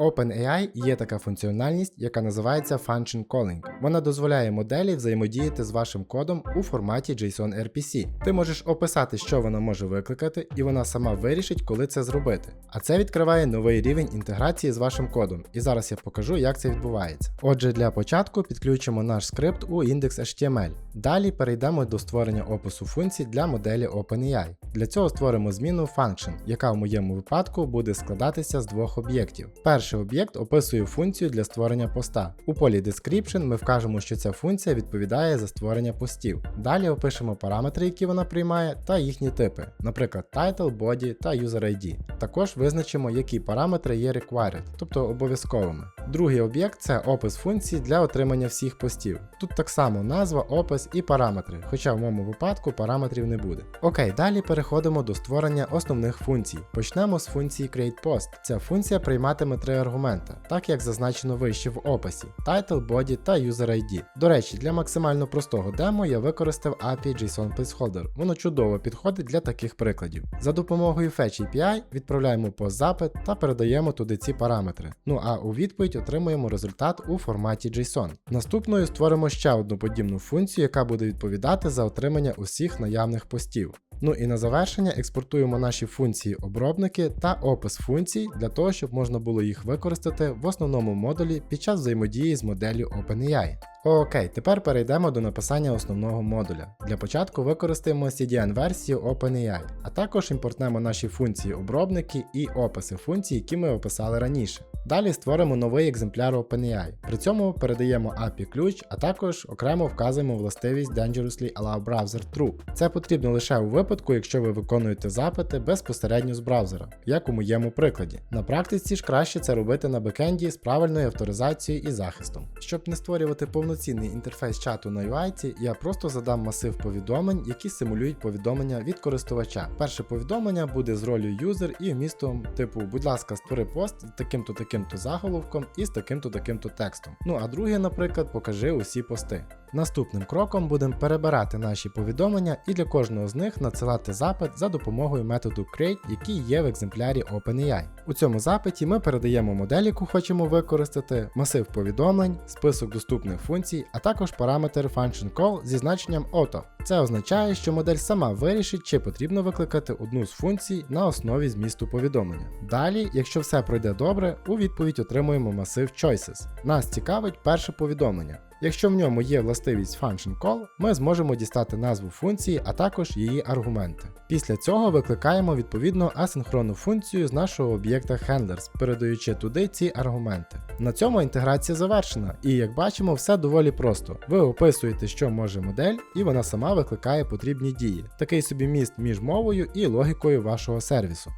OpenAI є така функціональність, яка називається Function Calling. Вона дозволяє моделі взаємодіяти з вашим кодом у форматі JSON RPC. Ти можеш описати, що вона може викликати, і вона сама вирішить, коли це зробити. А це відкриває новий рівень інтеграції з вашим кодом. І зараз я покажу, як це відбувається. Отже, для початку підключимо наш скрипт у index.html. Далі перейдемо до створення опису функцій для моделі OpenAI. Для цього створимо зміну function, яка в моєму випадку буде складатися з двох об'єктів. Перший об'єкт описує функцію для створення поста. У полі Description ми вкажемо, що ця функція відповідає за створення постів. Далі опишемо параметри, які вона приймає, та їхні типи, наприклад, title, body та user ID. Також визначимо, які параметри є required, тобто обов'язковими. Другий об'єкт це опис функції для отримання всіх постів. Тут так само назва, опис і параметри, хоча в моєму випадку параметрів не буде. Окей, далі переходимо до створення основних функцій. Почнемо з функції createPost. Ця функція прийматиме три аргумента, так як зазначено вище в описі: title, body та user ID. До речі, для максимально простого демо я використав API JSON Placeholder. Воно чудово підходить для таких прикладів. За допомогою Fetch API відправляємо пост запит та передаємо туди ці параметри. Ну а у відповідь отримуємо результат у форматі JSON. Наступною створимо ще одну подібну функцію, яка буде відповідати за отримання усіх наявних постів. Ну і на завершення експортуємо наші функції обробники та опис функцій для того, щоб можна було їх використати в основному модулі під час взаємодії з моделлю OpenAI. Окей, тепер перейдемо до написання основного модуля. Для початку використаємо CDN-версію OpenAI, а також імпортнемо наші функції обробники і описи функцій, які ми описали раніше. Далі створимо новий екземпляр OpenAI. При цьому передаємо API ключ, а також окремо вказуємо властивість Dangerously Allow Browser True. Це потрібно лише у випадку, якщо ви виконуєте запити безпосередньо з браузера, як у моєму прикладі. На практиці ж краще це робити на бекенді з правильною авторизацією і захистом. Щоб не створювати повноцінний інтерфейс чату на UI, я просто задам масив повідомлень, які симулюють повідомлення від користувача. Перше повідомлення буде з ролью user і вмістом типу, будь ласка, створи пост таким-то таким-то заголовком і з таким-то таким-то текстом. Ну а друге, наприклад, покажи усі пости. Наступним кроком будемо перебирати наші повідомлення і для кожного з них надсилати запит за допомогою методу create, який є в екземплярі OpenAI. У цьому запиті ми передаємо модель, яку хочемо використати, масив повідомлень, список доступних функцій, а також параметр function call зі значенням auto. Це означає, що модель сама вирішить, чи потрібно викликати одну з функцій на основі змісту повідомлення. Далі, якщо все пройде добре, у відповідь отримуємо масив choices. Нас цікавить перше повідомлення. Якщо в ньому є властивість function call, ми зможемо дістати назву функції, а також її аргументи. Після цього викликаємо відповідно асинхронну функцію з нашого об'єкта handlers, передаючи туди ці аргументи. На цьому інтеграція завершена, і як бачимо, все доволі просто. Ви описуєте, що може модель, і вона сама викликає потрібні дії. Такий собі міст між мовою і логікою вашого сервісу.